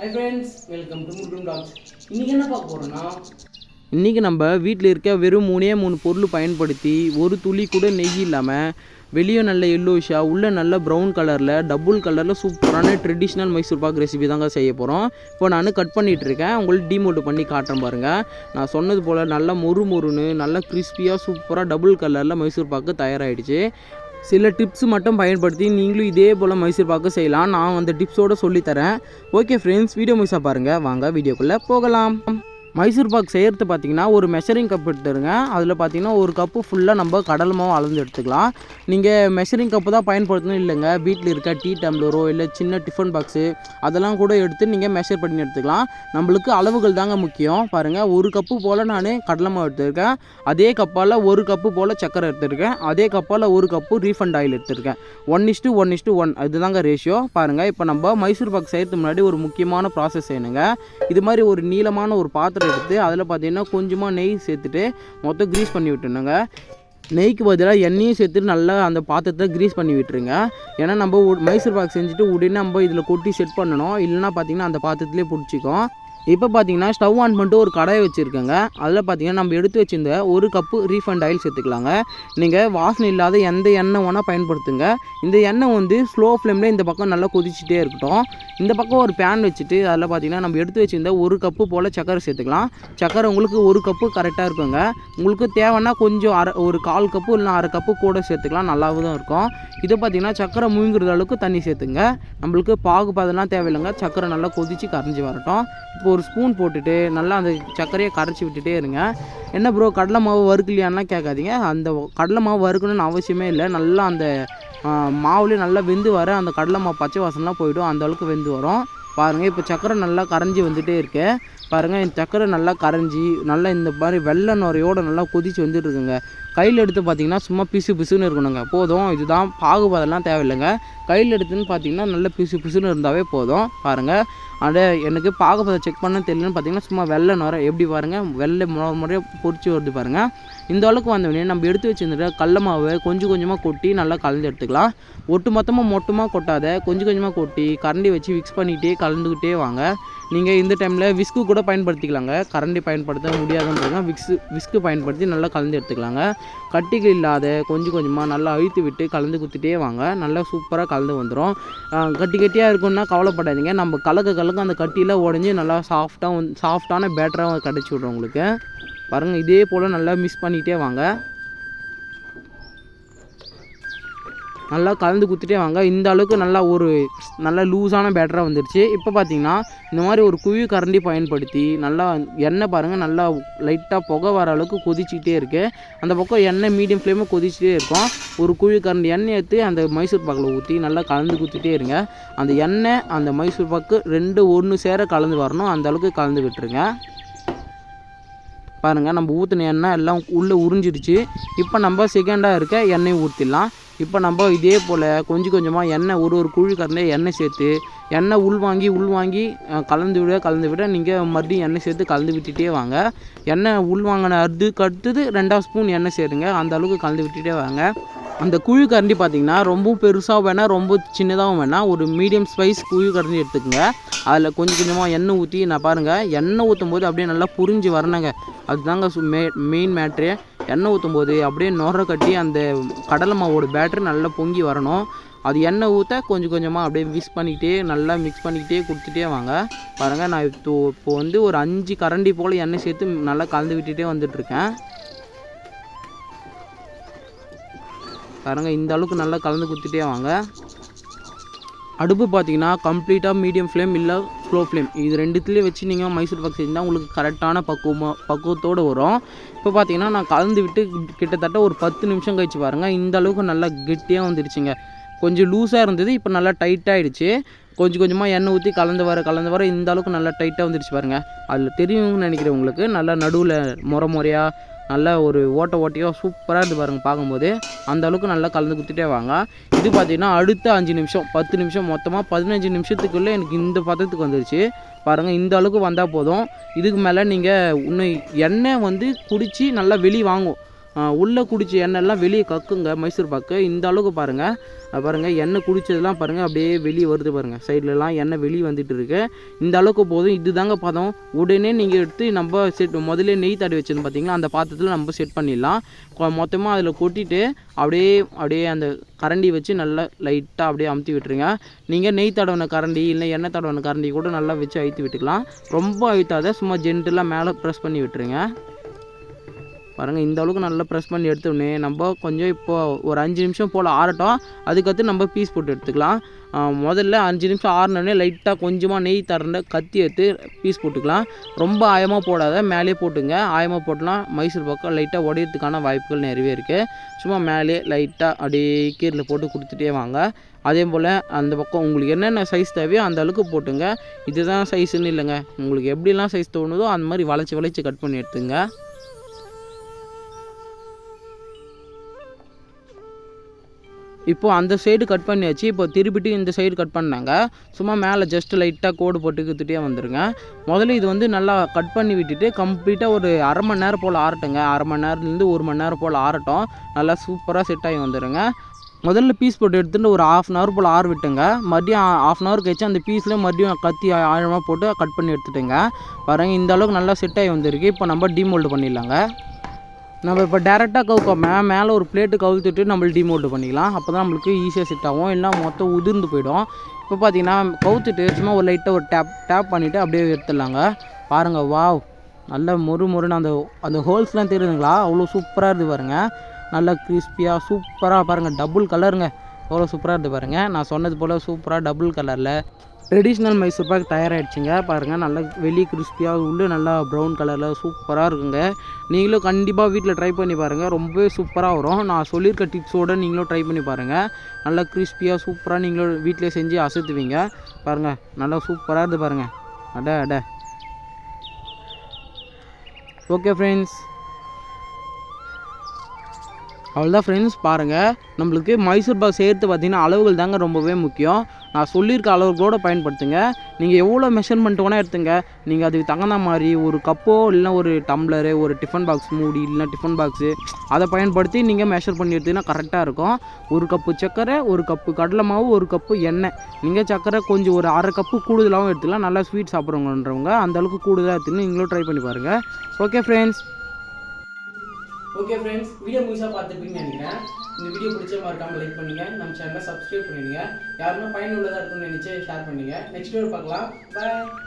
Hi friends welcome to talks இன்றைக்கி என்ன பார்க்க போகிறோன்னா இன்றைக்கி நம்ம வீட்டில் இருக்க வெறும் மூணே மூணு பொருள் பயன்படுத்தி ஒரு துளி கூட நெய் இல்லாமல் வெளியே நல்ல எல்லோஷாக உள்ளே நல்ல ப்ரௌன் கலரில் டபுள் கலரில் சூப்பரான ட்ரெடிஷ்னல் மைசூர் பாக் ரெசிபி தாங்க செய்ய போகிறோம் இப்போ நான் கட் பண்ணிகிட்டு இருக்கேன். உங்களுக்கு டிமோட்டு பண்ணி காட்டுறேன் பாருங்கள் நான் சொன்னது போல் நல்லா மொறு மொறுன்னு நல்லா கிறிஸ்பியாக சூப்பராக டபுள் கலரில் மைசூர் பாக்கு தயாராகிடுச்சு சில டிப்ஸ் மட்டும் பயன்படுத்தி நீங்களும் இதே போல் மைசூர் பாக்கு செய்யலாம். நான் அந்த டிப்ஸோடு சொல்லித்தரேன். ஓகே ஃப்ரெண்ட்ஸ் வீடியோ முழுசாக பாருங்கள் வாங்க வீடியோக்குள்ளே போகலாம். மைசூர் பாக் செய்கிறது பார்த்தீங்கன்னா ஒரு மெஷரிங் கப் எடுத்துருங்க. அதில் பார்த்தீங்கன்னா ஒரு கப்பு ஃபுல்லாக நம்ம கடல் மாவு அளந்து எடுத்துக்கலாம். நீங்கள் மெஷரிங் கப்பு தான் பயன்படுத்தணும் இல்லைங்க. வீட்டில் இருக்க டீ டம்ளரோ இல்லை சின்ன டிஃபன் பாக்ஸு அதெல்லாம் கூட எடுத்து நீங்கள் மெஷர் பண்ணி எடுத்துக்கலாம். நம்மளுக்கு அளவுகள் தாங்க முக்கியம். பாருங்கள் ஒரு கப்பு போல் நான் கடலை மாவு எடுத்துருக்கேன். அதே கப்பால் ஒரு கப்பு போல் சக்கரை எடுத்துருக்கேன். அதே கப்பால் ஒரு கப்பு ரீஃபண்ட் ஆயில் எடுத்திருக்கேன். One is to one is to one இதுதாங்க ரேஷியோ பாருங்கள் இப்போ நம்ம மைசூர் பாக் செய்கிறதுக்கு முன்னாடி ஒரு முக்கியமான ப்ராசஸ் செய்யணுங்க. இது மாதிரி ஒரு நீளமான ஒரு பாத்திரம் எடுத்து அதில் பார்த்தீங்கன்னா கொஞ்சமாக நெய் சேர்த்துட்டு மொத்தம் க்ரீஸ் பண்ணி விட்டுணுங்க நெய்க்கு பதிலாக எண்ணெயும் சேர்த்துட்டு நல்லா அந்த பாத்திரத்தை க்ரீஸ் பண்ணி விட்டுருங்க. ஏன்னா நம்ம மைசூர் பாக் செஞ்சுட்டு உடனே நம்ம இதில் கொட்டி செட் பண்ணணும். இல்லைன்னா பார்த்தீங்கன்னா அந்த பாத்திரத்துலேயே பிடிச்சிக்கும். இப்போ பார்த்தீங்கன்னா ஸ்டவ் ஆன் பண்ணிட்டு ஒரு கடாயை வச்சுருக்கேங்க. அதில் பார்த்தீங்கன்னா நம்ம எடுத்து வச்சிருந்த ஒரு கப்பு ரீஃபண்ட் ஆயில் சேர்த்துக்கலாங்க. நீங்கள் வாசனை இல்லாத எந்த எண்ணெய் வேணால் பயன்படுத்துங்க. இந்த எண்ணெய் வந்து ஸ்லோ ஃப்ளேமில் இந்த பக்கம் நல்லா கொதிச்சுட்டே இருக்கட்டும். இந்த பக்கம் ஒரு பேன் வச்சுட்டு அதில் பார்த்தீங்கன்னா நம்ம எடுத்து வச்சிருந்த ஒரு கப்பு போல் சக்கரை சேர்த்துக்கலாம். சக்கரை உங்களுக்கு ஒரு கப்பு கரெக்டாக இருக்குங்க. உங்களுக்கு தேவைன்னா கொஞ்சம் அரை ஒரு கால் கப்பு இல்லைனா அரை கப்பு கூட சேர்த்துக்கலாம். நல்லாவும் தான் இருக்கும். இதை பார்த்தீங்கன்னா சக்கரை முழுங்குற அளவுக்கு தண்ணி சேர்த்துங்க. நம்மளுக்கு பாகுபாதெல்லாம் தேவையில்லைங்க. சக்கரை நல்லா கொதிச்சு கரைஞ்சி வரட்டும். இப்போ ஒரு ஸ்பூன் போட்டுட்டு நல்லா அந்த சர்க்கரையை கரைச்சி விட்டுட்டே இருங்க. என்ன ப்ரோ கடலை மாவு வறுக்கலையான்லாம் கேட்காதீங்க. அந்த கடலை மாவு வறுக்கணும்னு அவசியமே இல்லை. நல்லா அந்த மாவுலேயே நல்லா வெந்து வர அந்த கடலை மாவு பச்சை வாசனெலாம் போயிடும். அந்த அளவுக்கு வெந்து வரும். பாருங்கள் இப்போ சக்கரை நல்லா கரைஞ்சி வந்துகிட்டே இருக்குது பாருங்கள் இந்த சக்கரை நல்லா கரைஞ்சி நல்லா இந்த மாதிரி வெள்ளை நுரையோடு நல்லா கொதிச்சு வந்துட்டுருக்குங்க. கையில் எடுத்து பார்த்தீங்கன்னா சும்மா பிசு பிசுன்னு இருக்கணுங்க. போதும். இதுதான் பாகுபாதெல்லாம் தேவையில்லைங்க. கையில் எடுத்துன்னு பார்த்தீங்கன்னா நல்ல பிசு பிசுன்னு இருந்தாவே போதும். பாருங்கள் அட எனக்கு பாகுபாதம் செக் பண்ண தெரியலன்னு பார்த்தீங்கன்னா சும்மா வெள்ளை நுரை. எப்படி பாருங்கள் வெள்ளை முறை முறையாக பொரிச்சு வருது பாருங்கள் இந்த அளவுக்கு வந்தவொடனே நம்ம எடுத்து வச்சிருந்த கடல மாவை கொஞ்சம் கொஞ்சமாக கொட்டி நல்லா கலந்து எடுத்துக்கலாம். ஒட்டு மொத்தமாக மொட்டமாக கொட்டாத கொஞ்சம் கொஞ்சமாக கொட்டி கரண்டி வச்சு மிக்ஸ் பண்ணிகிட்டே கலந்துக்கிட்டே வாங்க. நீங்கள் இந்த டைமில் விஸ்கு கூட பயன்படுத்திக்கலாங்க. கரண்டி பயன்படுத்த முடியாதுன்றதுனா விக்ஸு விஸ்கு பயன்படுத்தி நல்லா கலந்து எடுத்துக்கலாங்க. கட்டிகள் இல்லாத கொஞ்சம் கொஞ்சமாக நல்லா அழுத்தி விட்டு கலந்து குத்திட்டே வாங்க. நல்லா சூப்பராக கலந்து வந்துடும் கட்டி கட்டியாக இருக்குன்னா கவலைப்படாதீங்க. நம்ம கலக்க கலக்க அந்த கட்டியில் உடஞ்சி நல்லா சாஃப்டாக வந் சாஃப்டான பேட்டராக கிடச்சி விட்றோம் உங்களுக்கு. பாருங்கள் இதே போல் நல்லா மிக்ஸ் பண்ணிக்கிட்டே வாங்க. நல்லா கலந்து குத்திட்டே வாங்க. இந்த அளவுக்கு நல்லா ஒரு நல்ல லூஸான பேட்டராக வந்துருச்சு. இப்போ பார்த்தீங்கன்னா இந்த மாதிரி ஒரு குழி கரண்டி பயன்படுத்தி நல்லா எண்ணெய் பாருங்கள் நல்லா லைட்டாக புகை வர அளவுக்கு கொதிச்சிக்கிட்டே இருக்குது அந்த பக்கம் எண்ணெய் மீடியம் ஃப்ளேமும் கொதிச்சிட்டே இருக்கும். ஒரு குழி கரண்டி எண்ணெய் எடுத்து அந்த மைசூர் பாக்கில் ஊற்றி நல்லா கலந்து குத்திட்டே இருங்க. அந்த எண்ணெய் அந்த மைசூர் பாக்கு ரெண்டு ஒன்று சேர கலந்து வரணும். அந்த அளவுக்கு கலந்து விட்டுருங்க. பாருங்கள் நம்ம ஊற்றின எண்ணெய் எல்லாம் உள்ளே உறிஞ்சிடுச்சு. இப்போ நம்ம செகண்டாக இருக்க எண்ணெய் ஊற்றிடலாம் இப்போ நம்ம இதே போல் கொஞ்சம் கொஞ்சமாக எண்ணெய் ஒரு ஒரு குழி கறந்து எண்ணெய் சேர்த்து எண்ணெய் உள்வாங்கி உள்வாங்கி கலந்து விட கலந்து விட. நீங்கள் மறுபடியும் எண்ணெய் சேர்த்து கலந்து விட்டுட்டே வாங்க. எண்ணெய் உள்வாங்கின அதுக்கு அடுத்தது ரெண்டாவது ஸ்பூன் எண்ணெய் சேருங்க. அந்த அளவுக்கு கலந்து விட்டுட்டே வாங்க. அந்த குழி கரண்டி பார்த்திங்கன்னா ரொம்ப பெருசாக வேணால் ரொம்ப சின்னதாகவும் வேணால் ஒரு மீடியம் ஸ்பைஸ் குழி கரண்டி எடுத்துக்கோங்க. அதில் கொஞ்சம் கொஞ்சமாக எண்ணெய் ஊற்றி நான் பாருங்கள் எண்ணெய் ஊற்றும் போது அப்படியே நல்லா புரிஞ்சு வரணுங்க. அதுதாங்க மே மெயின் மேட்ரு எண்ணெய் ஊற்றும் போது அப்படியே நுர கட்டி அந்த கடலை மாவோட பேட்டரி நல்லா பொங்கி வரணும். அது எண்ணெய் ஊற்ற கொஞ்சம் கொஞ்சமாக அப்படியே மிக்ஸ் பண்ணிக்கிட்டே நல்லா மிக்ஸ் பண்ணிக்கிட்டே கொடுத்துட்டே வாங்க. பாருங்கள் நான் இப்போ இப்போ வந்து ஒரு அஞ்சு கரண்டி போல் எண்ணெய் சேர்த்து நல்லா கலந்து விட்டுட்டே வந்துட்டுருக்கேன். பாருங்கள் இந்த அளவுக்கு நல்லா கலந்து கொடுத்துட்டே வாங்க. அடுப்பு பார்த்தீங்கன்னா கம்ப்ளீட்டாக மீடியம் ஃப்ளேம் இல்லை ஸ்லோ ஃப்ளேம். இது ரெண்டுத்துலேயே வச்சு நீங்கள் மைசூர் பாக் செஞ்சால் உங்களுக்கு கரெக்டான பக்குவமாக பக்குவத்தோடு வரும். இப்போ பார்த்தீங்கன்னா நான் கலந்து விட்டு கிட்டத்தட்ட ஒரு பத்து நிமிஷம் கழிச்சு பாருங்கள் இந்த அளவுக்கு நல்லா கெட்டியாக வந்துடுச்சுங்க. கொஞ்சம் லூஸாக இருந்தது இப்போ நல்லா டைட்டாகிடுச்சு கொஞ்சம் கொஞ்சமாக எண்ணெய் ஊற்றி கலந்து வர கலந்து வர இந்த அளவுக்கு நல்லா டைட்டாக வந்துடுச்சு பாருங்கள் அதில் தெரியும்னு நினைக்கிறேன் உங்களுக்கு. நல்லா நடுவில் முறை முறையாக நல்லா ஒரு ஓட்ட ஓட்டையோ சூப்பராக இருந்து பாருங்கள் பார்க்கும்போது. அந்த அளவுக்கு நல்லா கலந்து குத்திட்டே வாங்க. இது பார்த்திங்கன்னா அடுத்த அஞ்சு நிமிஷம் பத்து நிமிஷம் மொத்தமாக பதினஞ்சு நிமிஷத்துக்குள்ளே எனக்கு இந்த பதத்துக்கு வந்துருச்சு. பாருங்கள் இந்த அளவுக்கு வந்தால் போதும். இதுக்கு மேலே நீங்கள் இன்னும் எண்ணெய் வந்து குடித்து நல்லா வெளி வாங்கும் உள்ளே குடிச்ச எண்ணெய்லாம் வெளியே கக்குங்க மைசூர் பாக்கு. இந்த அளவுக்கு பாருங்கள் பாருங்கள் எண்ணெய் குடிச்சதெல்லாம் பாருங்கள் அப்படியே வெளியே வருது பாருங்கள் சைட்லலாம் எண்ணெய் வெளியே வந்துட்டு இருக்கு. இந்த அளவுக்கு போதும். இதுதாங்க பதம். உடனே நீங்கள் எடுத்து நம்ம செட் முதல்ல நெய் தடவி வச்சிருந்து பார்த்தீங்கன்னா அந்த பாத்திரத்தில் நம்ம செட் பண்ணிடலாம். மொத்தமாக அதில் கொட்டிட்டு அப்படியே அப்படியே அந்த கரண்டி வச்சு நல்லா லைட்டாக அப்படியே அமுத்தி விட்டுருங்க. நீங்கள் நெய் தடவின கரண்டி இல்லை எண்ணெய் தடவின கரண்டி கூட நல்லா வச்சு அழுத்தி விட்டுக்கலாம். ரொம்ப அழுத்தாத சும்மா ஜென்டெலாம் மேலே ப்ரெஸ் பண்ணி விட்டுருங்க. பாருங்கள் இந்த அளவுக்கு நல்லா ப்ரெஸ் பண்ணி எடுத்தோடனே நம்ம கொஞ்சம் இப்போது ஒரு அஞ்சு நிமிஷம் போல் ஆறட்டும். அதுக்கடுத்து நம்ம பீஸ் போட்டு எடுத்துக்கலாம். முதல்ல அஞ்சு நிமிஷம் ஆறினோடனே லைட்டாக கொஞ்சமாக நெய் தரண்ட கத்தி எடுத்து பீஸ் போட்டுக்கலாம். ரொம்ப ஆயமாக போடாத மேலே போட்டுங்க. ஆயமாக போட்டலாம் மைசூர் பக்கம் லைட்டாக உடையிறதுக்கான வாய்ப்புகள் நிறையவே இருக்குது சும்மா மேலே லைட்டாக அப்படியே கீரில் போட்டு கொடுத்துட்டே வாங்க. அதே போல் அந்த பக்கம் உங்களுக்கு என்னென்ன சைஸ் தேவையோ அந்த அளவுக்கு போட்டுங்க. இதுதான் சைஸுன்னு இல்லைங்க. உங்களுக்கு எப்படிலாம் சைஸ் தோணுதோ அந்த மாதிரி வளைச்சி வளைச்சி கட் பண்ணி எடுத்துங்க. இப்போது அந்த சைடு கட் பண்ணியாச்சு. இப்போ திருப்பிட்டு இந்த சைடு கட் பண்ணாங்க. சும்மா மேலே ஜஸ்ட் லைட்டாக கோடு போட்டு வந்துடுங்க முதல்ல இது வந்து நல்லா கட் பண்ணி விட்டுட்டு கம்ப்ளீட்டாக ஒரு அரை மணி நேரம் போல் ஆறட்டுங்க. அரை மணி நேரத்துலேருந்து ஒரு மணி நேரம் போல் ஆறட்டும். நல்லா சூப்பராக செட் ஆகி வந்துடுங்க முதல்ல பீஸ் போட்டு எடுத்துட்டு ஒரு ஆஃப் அன் ஹவர் போல் ஆற விட்டுங்க. மறுபடியும் ஆஃப் அன் ஹவர் கழிச்சு அந்த பீஸில் மறுபடியும் கத்தி ஆழமாக போட்டு கட் பண்ணி எடுத்துட்டுங்க. பாருங்கள் இந்த அளவுக்கு நல்லா செட் ஆகி வந்திருக்கு. இப்போ நம்ம டீமோல்டு பண்ணிடலாங்க. நம்ம இப்போ டேரெக்டாக கவுக்காம மேலே ஒரு பிளேட்டு கவுத்துட்டு நம்ம டிமோட் பண்ணிக்கலாம். அப்போ தான் நம்மளுக்கு ஈஸியாக செட் ஆகும். இல்லைனா மொத்தம் உதிர்ந்து போயிடும். இப்போ பார்த்தீங்கன்னா கவுத்துட்டு சும்மா ஒரு லைட்டாக ஒரு டேப் டேப் பண்ணிவிட்டு அப்படியே எடுத்துடலாங்க. பாருங்கள் வாவ் நல்ல மொறு மொறுன்னு அந்த அந்த ஹோல்ஸ்லாம் தெரியுதுங்களா? அவ்வளோ சூப்பராக இருக்குது பாருங்கள் நல்லா கிறிஸ்பியாக சூப்பராக பாருங்கள் டபுள் கலருங்க எவ்வளோ சூப்பராக இருக்குது பாருங்கள் நான் சொன்னது போல் சூப்பராக டபுள் கலரில் ட்ரெடிஷ்னல் மைசூர் பாக் தயாராகிடுச்சிங்க பாருங்கள் நல்லா வெளியே கிறிஸ்பியாக உள்ளே நல்லா ப்ரௌன் கலரில் சூப்பராக இருக்குங்க. நீங்களும் கண்டிப்பாக வீட்டில் ட்ரை பண்ணி பாருங்கள் ரொம்பவே சூப்பராக வரும். நான் சொல்லியிருக்க டிப்ஸோடு நீங்களும் ட்ரை பண்ணி பாருங்கள் நல்லா கிறிஸ்பியாக சூப்பராக நீங்களும் வீட்டிலே செஞ்சு அசத்துவீங்க. பாருங்கள் நல்லா சூப்பராக இருக்குது பாருங்கள் அட அட. ஓகே ஃப்ரெண்ட்ஸ் அவ்வளோதான் ஃப்ரெண்ட்ஸ் பாருங்கள் நம்மளுக்கு மைசூர் பாக் சேர்த்து பார்த்திங்கன்னா அளவுகள் தாங்க ரொம்பவே முக்கியம். நான் சொல்லியிருக்க அளவுக்கூட பயன்படுத்துங்க. நீங்கள் எவ்வளோ மெஷர்மெண்ட் வேணால் எடுத்துங்க. நீங்கள் அதுக்கு தகுந்த மாதிரி ஒரு கப்போ இல்லை ஒரு டம்ளரு ஒரு டிஃபன் பாக்ஸ் மூடி இல்லைன்னா டிஃபன் பாக்ஸு அதை பயன்படுத்தி நீங்கள் மெஷர் பண்ணி எடுத்தீங்கன்னா கரெக்டாக இருக்கும். ஒரு கப்பு சர்க்கரை ஒரு கப்பு கடலை மாவு ஒரு கப்பு எண்ணெய். நீங்கள் சர்க்கரை கொஞ்சம் ஒரு அரை கப்பு கூடுதலாகவும் எடுத்துக்கலாம். நல்லா ஸ்வீட் சாப்பிட்றவங்கன்றவங்க அந்த அளவுக்கு கூடுதலாக எடுத்துன்னு நீங்களும் ட்ரை பண்ணி பாருங்கள் okay friends okay friends video முழுசாக பார்த்துருப்பீங்கன்னு நினைக்கிறேன். இந்த வீடியோ பிடிச்ச மறக்காம லைக் பண்ணுங்க. நம்ம சேனலை சப்ஸ்கிரைப் பண்ணிடுங்க. யாருன்னா பயனுள்ளதாக இருக்கும்னு நினச்சி ஷேர் பண்ணுங்க. நெக்ஸ்ட் வீடியோ பார்க்கலாம். பாய்